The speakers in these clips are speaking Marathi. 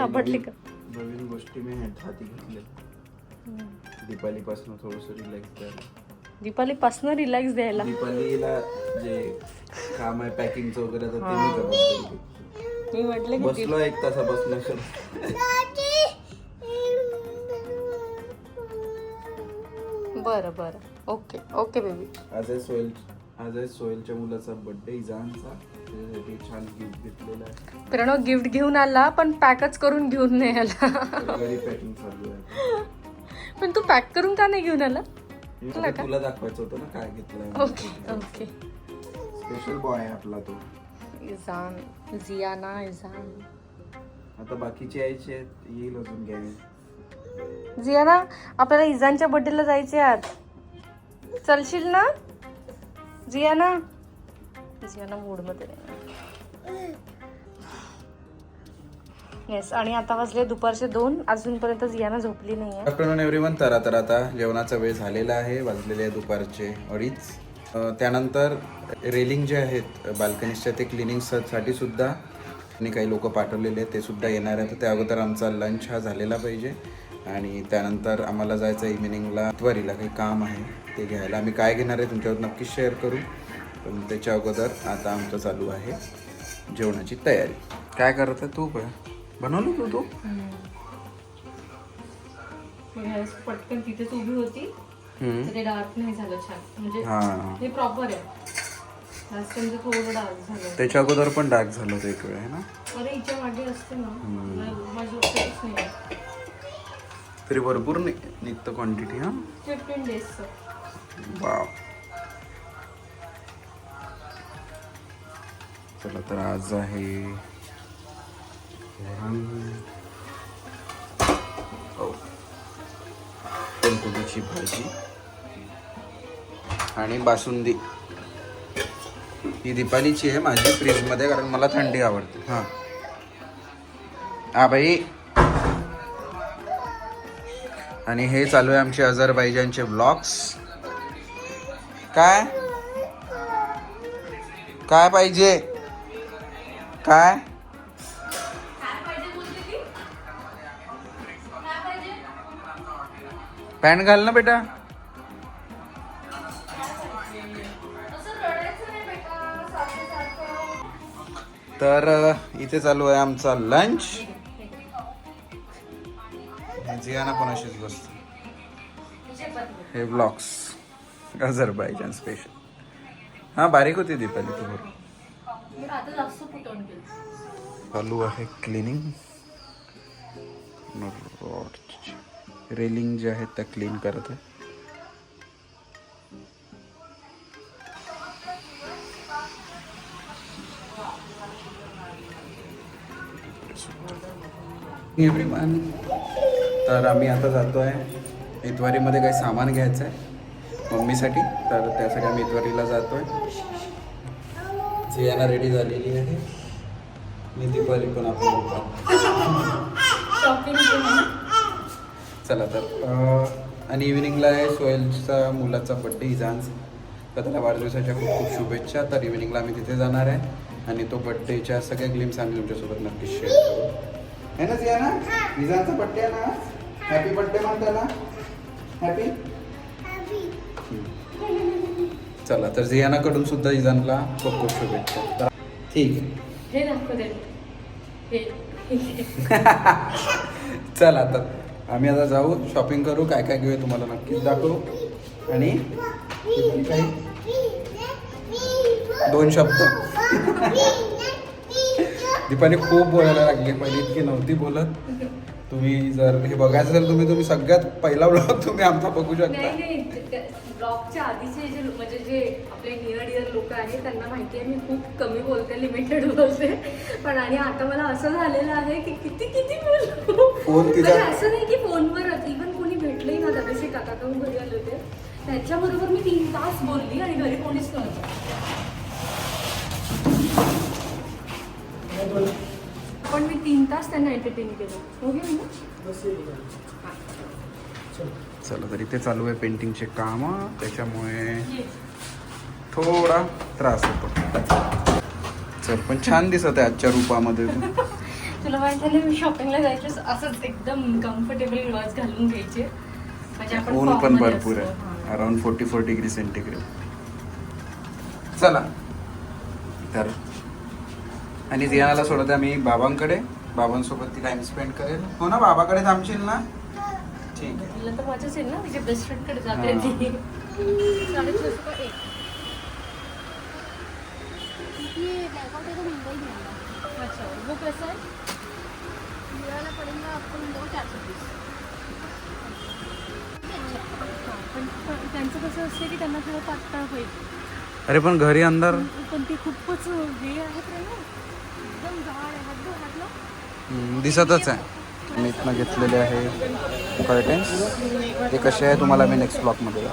सापडली का? नवीन गोष्टी मी हात- घेतल्या. दीपाली पासून थोडस रिलॅक्स द्यायला दीपाली पासन रिलॅक्स द्यायला. दीपालीला जे काम आहे पॅकिंगचं वगैरे तर ते मी करतो मी म्हटलं की बसलो एक तासापासून दीप- बरं बरं. ओके ओके बेबी आज आहे सोहेल आज आहे सोहेलच्या मुलाचा बर्थडे इजानचा. त्याच्यासाठी छान गिफ्ट घेतलेला आहे. प्रणव गिफ्ट घेऊन आला पण पॅकच करून घेऊन नाही आला. तर घरी पॅकिंग चालू आहे पण तू पॅक करून का नाही घेऊन आला? मी फक्त तुला दाखवायचं होतं ना काय घेतलंय. ओके ओके स्पेशल बॉय आहे आपला तो. इजान जियाना इजान आता बाकीचे यायचे आहेत येईल अजून आपल्याला इजानच्या बर्थडेला जायचे आज. चलशील ना? जियाना? तिच्या मूडमध्ये येस आणि आता वाजले दुपारचे दोन. अजूनपर्यंत जियाना झोपली नाही आहे आफ्टरनून एव्हरीवन वन तर आता जेवणाचा वेळ झालेला आहे. वाजलेले आहे दुपारचे अडीच. त्यानंतर रेलिंग जे आहेत बाल्कनीजच्या ते क्लिनिंगसाठी सुद्धा आणि काही लोक पाठवलेले आहेत ते सुद्धा येणार आहेत. त्या अगोदर आमचा लंच हा झालेला पाहिजे. आणि त्यानंतर आम्हाला जायचं इव्हिनिंगला त्वरीला काही काम आहे ते घ्यायला. आम्ही काय घेणार आहे तुमच्यावर नक्कीच शेअर करू. पण त्याच्या अगोदर आता आमचं चालू आहे जेवणाची तयारी. काय करत आहे तू काय बनवलं तू तू? पटकन तिथेच उभी होती. ते डार्क नाही झालं छान. म्हणजे हां. हे प्रॉपर आहे. लास्ट टाइमचं थोडं डार्क झालं. त्याच्या अगोदर पण डार्क झालं होतं एक वेळ आहे ना? अरे हिच्या मागे असते ना. मला- माझी लक्षातच नाही तरी भरपूर नि- निघतं क्वांटिटी हा? फिफ्टीन डेजचं चला तर आज आहे हो. फुलकोबीची भाजी आणि बासुंदी. ही दीपालीची आहे माझी फ्रीजमध्ये कारण मला थंडी आवडते. हां. हा बाई. आणि हे चालू आहे आमचे अझरबैजानचे ब्लॉग्स. काय? काय पाहिजे? काय? पॅन्ट घाल ना बेटा. तर इथे चालू आहे आमचा लंच जियाना पण अशीच बसते हे ब्लॉग्स अझरबैजान स्पेशल हा बारीक होती दीपाली तू चालू आहे क्लिनिंग रेलिंग जे आहेत त्या क्लीन करत आहे. एव्हरीवन तर आम्ही आता जातो आहे. इतवारीमध्ये काही सामान घ्यायचं आहे. मम्मीसाठी तर त्यासाठी आम्ही इतवारीला जातो आहे जियाना रेडी झालेली आहे. मी दीपावली पण शॉपिंग चला तर आणि इव्हिनिंगला आहे सोहेलचा मुलाचा बड्डे इजान्स तर त्याला वाढदिवसाच्या खूप खूप शुभेच्छा. तर इव्हिनिंगला आम्ही तिथे जाणार आहे. आणि तो बड्डेच्या सगळ्या ग्लिम्स आम्ही तुमच्यासोबत नक्की शेअर करू. आहे ना जिया ना इजानचा बड्डे आहे ना हॅपी बड्डे म्हण त्याला. हॅपी चला तर जियानाकडून सुद्धा इजानला खूप खूप शुभेच्छा. ठीक. आहे चला तर आम्ही आता जाऊ शॉपिंग करू काय काय घेऊया तुम्हाला नक्कीच दाखवू. आणि दोन शब्द. दीपाली खूप बोलायला लागली पहिले इतकी नव्हती बोलत. तुम्ही जर हे बघायचं असेल तुम्ही तुम्ही सगळ्यात पहिला ब्लॉग तुम्ही आमचा बघू शकता. नाही नाही ब्लॉगच्या आधीचे जे म्हणजे जे आपले नियर डिअर लोक आहेत त्यांना माहिती आहे मी खूप कमी बोलते लिमिटेड बोलते. पण आणि आता मला असं झालेलं आहे की किती किती बोलू? फोन तिचा- म्हणजे असं नाही की फोनवर इव्हन कोणी भेटलंही ना दादाशी काका काहून घरी आले होते. त्याच्याबरोबर मी तीन तास बोलली आणि घरी कोणीच नव्हतं. पण मी तीन तास त्यांना एंटरटेन केलं. हो की चला. तर इथे चालू आहे पेंटिंगचे काम. त्याच्यामुळे. थोडा त्रास होतो. चल पण छान दिसत आहे आजच्या रूपामध्ये. तू तुला माहिती आहे मी शॉपिंगला जायचं असंच एकदम कम्फर्टेबल क्लॉथ घालून घ्यायचे. म्हणजे आपण ऊन पण भरपूर. आहे. हां. Around forty four degree centigrade चला. तर आणि जियानाला सोडत आम्ही बाबांकडे. बाबांसोबत ती टाइम स्पेंड करेल. हो ना बाबाकडे थांबशील ना? ठीक आहे. तिला तर माझ्याच आहे ना तिच्या बेस्ट फ्रेंडकडे जाते. ती साडेचारशे का एक ये बैकआउट है. तो. मुंबई में आएगा अच्छा वो कैसा है ये वाला पड़ेगा आपको मिल जाएगा चार सौ बीस पण पण त्यांचं कसं असतं की त्यांना थोडं पातळ पाहिजे अरे पण घरी अंदर पण- ते खूपच हे आहे प्रेरणा एकदम जाड आहे हात बघ, हात लाव. हम्म, दिसतच आहे. मी इथनं घेतलेले आहे कर्टन्स ते कसे आहे तुम्हाला मी नेक्स्ट ब्लॉकमध्ये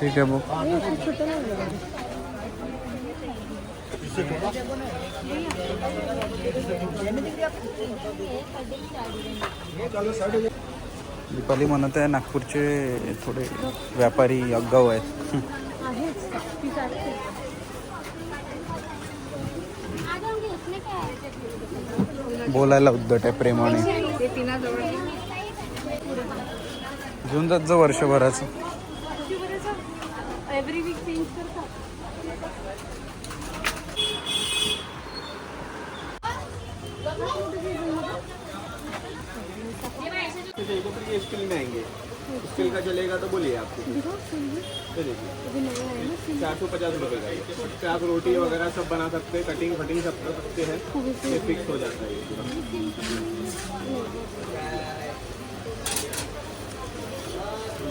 ठीक आहे बघ. दीपाली म्हणत आहे नागपूरचे थोडे व्यापारी अगाऊ आहेत. बोलायला उद्धट आहे प्रेमाने. घेऊन जात जा वर्षभराचं. वीक चेंज करतात ये स्टील में आएँगे। स्टील का चलेगा तो बोलिए आपको चलिए चार सौ पचास रुपये का। इससे आप रोटी वगैरह सब बना सकते हैं कटिंग फटिंग सब कर सकते हैं। ये फिक्स हो जाता है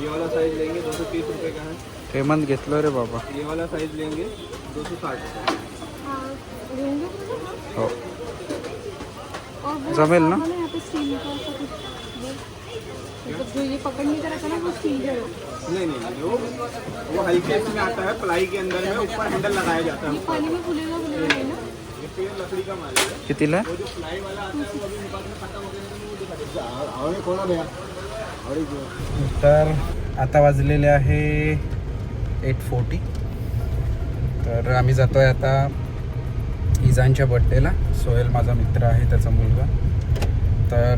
ये वाला साइज़ लेंगे दो सौ तीस रुपये का है। हेमंत घेतलं रे बाबा? ये वाला साइज़ लेंगे दो सौ साठ रुपये हो वो जमेल ना? जो ये पकड़ने का रहता है ना वो स्टील का। नहीं नहीं जो वो हल्के इसमें आता है प्लाई के अंदर में ऊपर हैंडल लगाया जाता है। ये पानी में फूलेगा फूलेगा ना? लकड़ी का माल है। कितीला? वो जो प्लाई वाला आता है वो अभी में खत्म गया। तर आता वाजलेले आहे एट फोर्टी तर आम्ही जातो आहे आता इजानच्या बड्डेला सोहेल माझा मित्र आहे त्याचा मुलगा. तर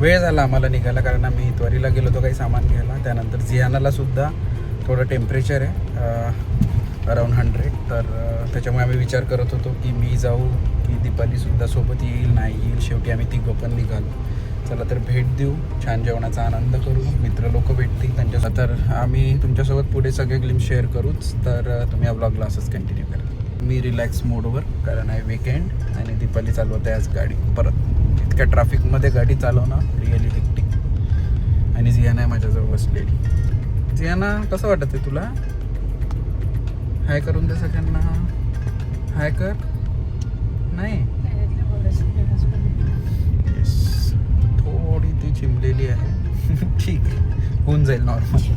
वेळ झाला आम्हाला निघायला कारण आम्ही इतवारीला गेलो होतो काही सामान घ्यायला. त्यानंतर जियानालासुद्धा थोडं टेम्परेचर आहे अराऊंड हंड्रेड तर त्याच्यामुळे आम्ही विचार करत होतो की मी जाऊ की दीपालीसुद्धा सोबत येईल नाही येईल. शेवटी आम्ही तिघं पण निघालो. चला तर भेट देऊ छान जेवणाचा आनंद करू. मित्र लोक भेटतील त्यांच्या तर आम्ही तुमच्यासोबत पुढे सगळे ग्लिम शेअर करूच. तर तुम्ही या ब्लॉगला असंच कंटिन्यू करा. मी रिलॅक्स मोडवर कारण आहे विकेंड आणि दीपाली चालवत आहे आज गाडी. परत. इतक्या ट्रॅफिकमध्ये गाडी चालवणं रिअली हेक्टिक आणि जियाना आहे माझ्याजवळ बसलेली. जियाना कसं वाटत आहे तुला? हाय करून दे सगळ्यांना. हाय कर. नाही? थोडी ती चिमलेली आहे. ठीक आहे. होऊन जाईल नॉर्मल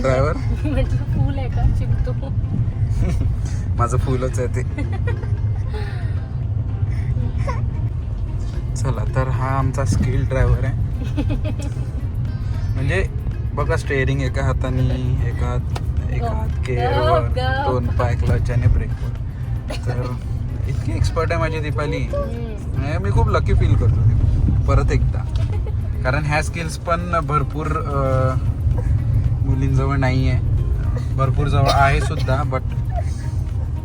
ड्रायव्हर म्हटलं फूल आहे का चिमतो माझं फुलच आहे ते. चला तर हा आमचा स्किल ड्रायव्हर आहे. म्हणजे बघा स्टेअरिंग एका हाताने एका हात एका हात केअरवर दोन पाय क्लच आणि ब्रेकवर तर इतकी एक्सपर्ट आहे माझी दीपाली. म्हणजे मी खूप लकी फील करतो. परत एकदा. कारण ह्या स्किल्स पण भरपूर मुलींजवळ नाही आहे भरपूर जवळ आहे सुद्धा बट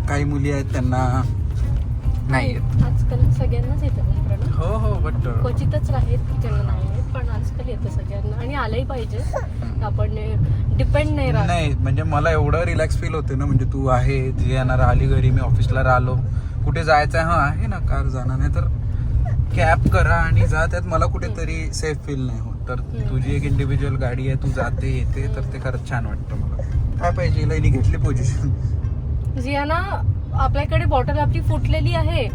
काही मुली आहेत त्यांना नाही येत आजकाल सगळ्यांनाच येतं ना हो हो बट क्वचितच आहेत ज्यांना नाही येत पण आजकाल येतं सगळ्यांना. आणि आलंही पाहिजे. आपण डिपेंड नाही राहत. नाही म्हणजे मला एवढं रिलॅक्स फील होते ना म्हणजे तू आहे जे येणार आली घरी मी ऑफिसला राहिलो. कुठे जायचं आहे हा आहे ना कार जाणार नाही तर कॅब करा आणि जा. त्यात मला कुठेतरी सेफ फील नाही होत. तर तुझी एक इंडिव्हिज्युअल गाडी आहे तू जाते येते तर ते खरंच छान वाटतं मला. काय पाहिजे? हिला हिने घेतली पोझिशन जियाना आपल्याकडे बॉटल आपली फुटलेली आहे.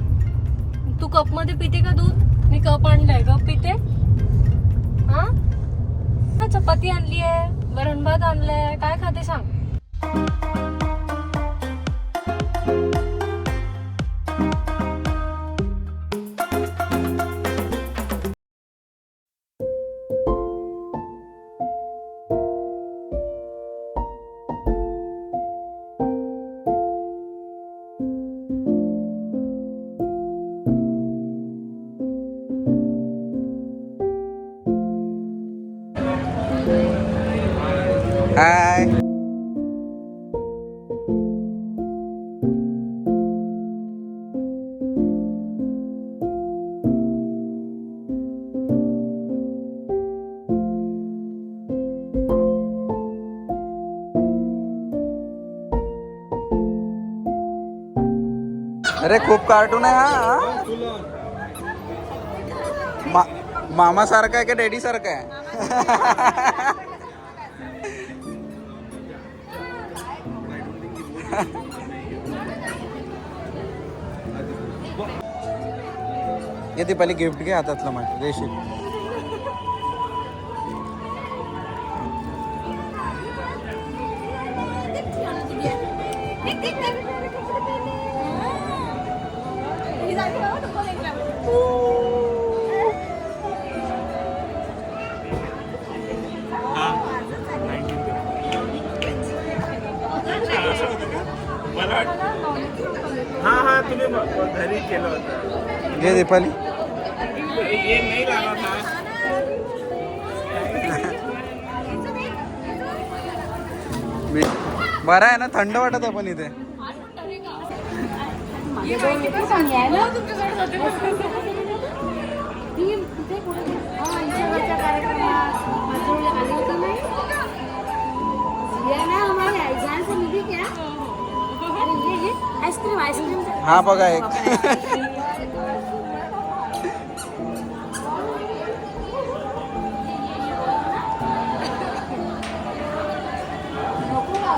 तू कपमध्ये पिते का दूध? मी कप आणलाय कप पिते. हा? हा, चपाती आणली आहे वरण भात आणलाय काय खाते सांग? अरे खूप कार्टून आहे हा, मा मामा सारखा आहे का डॅडी सारखा आहे? ये पहिले गिफ्ट घे हातातलं माझ्या देशील. हा हा तुम्ही घरी केलं होतं. घे दीपाली. ये नाही लागला था मी बरं आहे ना थंड वाटत आहे पण इथे. हा बघा एक.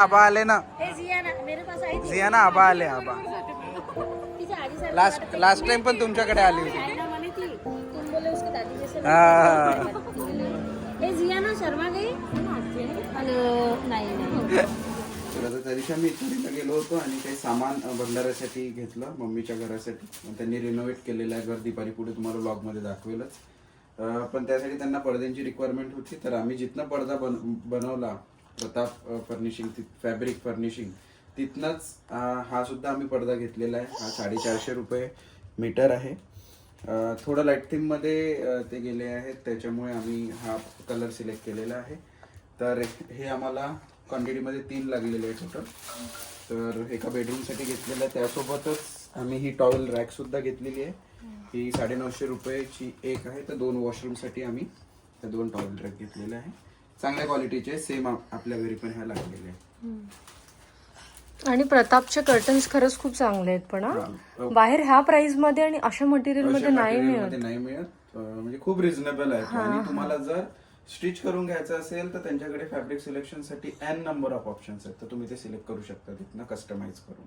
आबा आले ना. जिया ना आबा आले आबा. लास्ट. लास्ट टाइम पण तुमच्याकडे आली होती. हा. शर्मा गई. नाही. त्या दिवशी आम्ही इथं गेलो होतो आणि काही सामान भंडाऱ्यासाठी घेतलं मम्मीच्या घरासाठी. त्यांनी रिनोव्हेट केलेलं आहे घर दिपारी पुढे तुम्हाला ब्लॉगमध्ये दाखवेलच. पण त्यासाठी त्यांना पडद्यांची रिक्वायरमेंट होती. तर आम्ही जिथनं पडदा बन बनवला प्रताप फर्निशिंग फॅब्रिक फर्निशिंग तिथनंच हा सुद्धा आम्ही पडदा घेतलेला आहे. हा साडेचारशे रुपये मीटर आहे. थोडं लाइट थीममध्ये ते गेले आहेत. त्याच्यामुळे आम्ही हा कलर सिलेक्ट केलेला आहे. तर हे आम्हाला क्वांटिटीमध्ये तीन लागलेले आहे टोटल तर एका बेडरूमसाठी घेतलेलं आहे. त्यासोबतच आम्ही ही टॉवेल रॅक सुद्धा घेतलेली आहे. ही साडेनऊशे रुपयाची एक आहे. तर दोन वॉशरूमसाठी आम्ही त्या दोन टॉवेल रॅक घेतलेल्या आहे. चांगल्या क्वालिटीचे सेम आपल्या घरी पण ह्या लागलेल्या आहे आणि प्रतापचे कर्टन्स खरंच खूप चांगले आहेत पण हा. बाहेर ह्या प्राइसमध्ये आणि अशा मटेरियलमध्ये नाही मिळत. नाही मिळत. अं, म्हणजे खूप रिझनेबल आहे आणि तुम्हाला जर स्टिच करून घ्यायचं असेल तर त्यांच्याकडे फॅब्रिक सिलेक्शनसाठी एन नंबर ऑफ ऑप्शन्स आहेत. तर तुम्ही ते सिलेक्ट करू शकता तिथनं कस्टमाइज करून.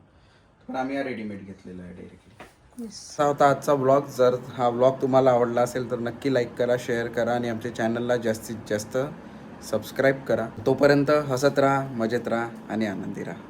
पण आम्ही हा रेडीमेड घेतलेला आहे डायरेक्टली असा होता आजचा ब्लॉग जर हा ब्लॉग तुम्हाला आवडला असेल तर नक्की लाईक करा शेअर करा आणि आमच्या चॅनलला जास्तीत जास्त सबस्क्राईब करा. तोपर्यंत हसत राहा मजेत राहा आणि आनंदी राहा.